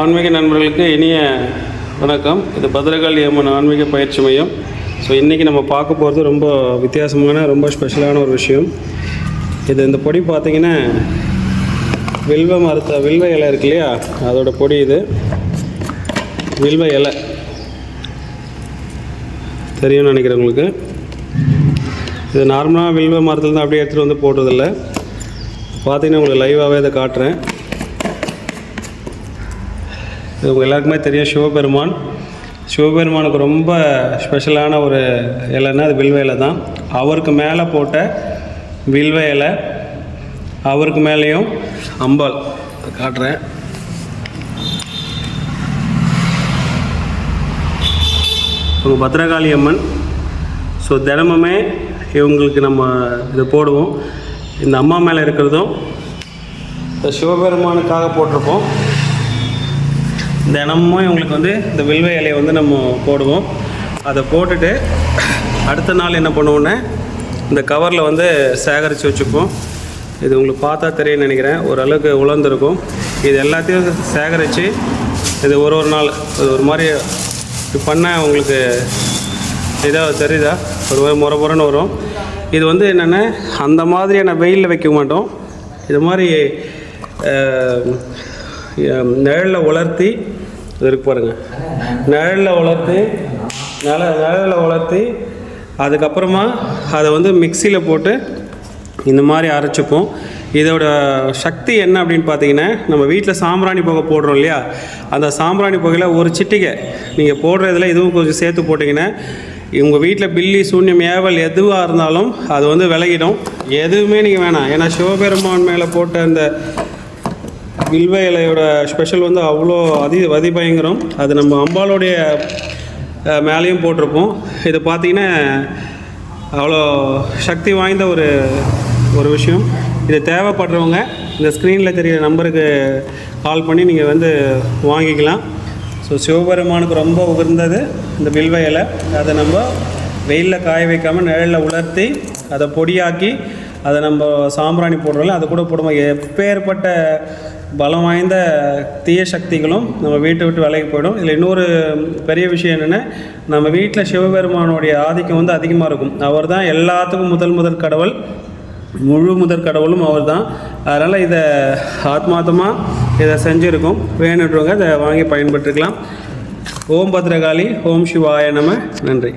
ஆன்மீக நண்பர்களுக்கு இனிய வணக்கம். இது பத்ரகாளி அம்மன் ஆன்மீக பயிற்சி மையம். ஸோ இன்றைக்கி நம்ம பார்க்க போகிறது ரொம்ப வித்தியாசமான ரொம்ப ஸ்பெஷலான ஒரு விஷயம். இது இந்த பொடி பார்த்திங்கன்னா வில்வ மரத்த வில்வ இலை இருக்கு இல்லையா? அதோட பொடி இது. வில்வ இலை. தெரியும்னு நினைக்கிறேன் உங்களுக்கு. இது நார்மலாக வில்வ மரத்தில் தான் அப்படியே எடுத்துகிட்டு வந்து போடுறதில்ல. பார்த்தீங்கன்னா உங்களுக்கு லைவாகவே இதை காட்டுறேன். இது உங்கள் எல்லாருக்குமே தெரியும் சிவபெருமான். சிவபெருமானுக்கு ரொம்ப ஸ்பெஷலான ஒரு இலைன்னா அது வில்வ இலை தான். அவருக்கு மேலே போட்ட வில்வ இலை அவருக்கு மேலேயும் அம்பாள். காட்டுறேன். இவங்க பத்ரகாளி அம்மன். ஸோ தினமுமே இவங்களுக்கு நம்ம இதை போடுவோம். இந்த அம்மா மேலே இருக்கிறதும் இந்த சிவபெருமானுக்காக போட்டிருப்போம். தினமும் இவங்களுக்கு வந்து இந்த வில்வ இலையை வந்து நம்ம போடுவோம். அதை போட்டுட்டு அடுத்த நாள் என்ன பண்ணுவோன்னே இந்த கவரில் வந்து சேகரித்து வச்சுப்போம். இது உங்களுக்கு பார்த்தா தெரியும்னு நினைக்கிறேன். ஓரளவுக்கு உலர்ந்துருக்கும். இது எல்லாத்தையும் சேகரித்து இது ஒரு ஒரு நாள் இது ஒரு மாதிரி பண்ணால் உங்களுக்கு இதாக தெரியுதா? ஒரு மாதிரி முறை முறைன்னு வரும். இது வந்து என்னென்ன அந்த மாதிரியான வெயிலில் வைக்க மாட்டோம். இது மாதிரி நிழலில் உலர்த்தி இருக்கு பாருங்கள் நிழலில் வளர்த்து நிழ நிழலில் வளர்த்தி அதுக்கப்புறமா அதை வந்து மிக்சியில் போட்டு இந்த மாதிரி அரைச்சிப்போம். இதோட சக்தி என்ன அப்படின்னு பார்த்தீங்கன்னா நம்ம வீட்டில் சாம்பிராணி புகை போடுறோம் இல்லையா? அந்த சாம்பிராணி புகையில் ஒரு சிட்டிகை நீங்கள் போடுறதுல இதுவும் கொஞ்சம் சேர்த்து போட்டிங்கன்னா உங்கள் வீட்டில் பில்லி சூன்யம் ஏவல் எதுவாக இருந்தாலும் அது வந்து விலகிடும். எதுவுமே நீங்கள் வேணாம். ஏன்னா சிவபெருமான் மேலே போட்ட அந்த வில்வ இலையோட ஸ்பெஷல் வந்து அவ்வளோ அதி அதிபயங்கரம். அது நம்ம அம்பாளுடைய மேலேயும் போட்டிருப்போம். இது பார்த்தீங்கன்னா அவ்வளோ சக்தி வாய்ந்த ஒரு ஒரு விஷயம். இது தேவைப்படுறவங்க இந்த ஸ்க்ரீனில் தெரியிற நம்பருக்கு கால் பண்ணி நீங்கள் வந்து வாங்கிக்கலாம். ஸோ சிவபெருமானுக்கு ரொம்ப உகந்தது இந்த வில்வ இலை. அதை நம்ம வெயிலில் காய வைக்காமல் நிழலில் உலர்த்தி அதை பொடியாக்கி அதை நம்ம சாம்பிராணி போடுறோம்ல அது கூட போடும்போது எப்பேற்பட்ட பலம் வாய்ந்த தீய சக்திகளும் நம்ம வீட்டை விட்டு விலைக்கு போயிடும். இதில் இன்னொரு பெரிய விஷயம் என்னென்னா நம்ம வீட்டில் சிவபெருமானுடைய ஆதிக்கம் வந்து அதிகமாக இருக்கும். அவர் தான் எல்லாத்துக்கும் முதல் முதல் கடவுள் முழு முதற் கடவுளும் அவர் தான் அதனால் இதை ஆத்மாத்தமாக இதை செஞ்சுருக்கோம். வேணுன்றவங்க இதை வாங்கி பயன்பட்டுருக்கலாம் ஓம் பத்ரகாளி ஓம் சிவாய நம. நன்றி.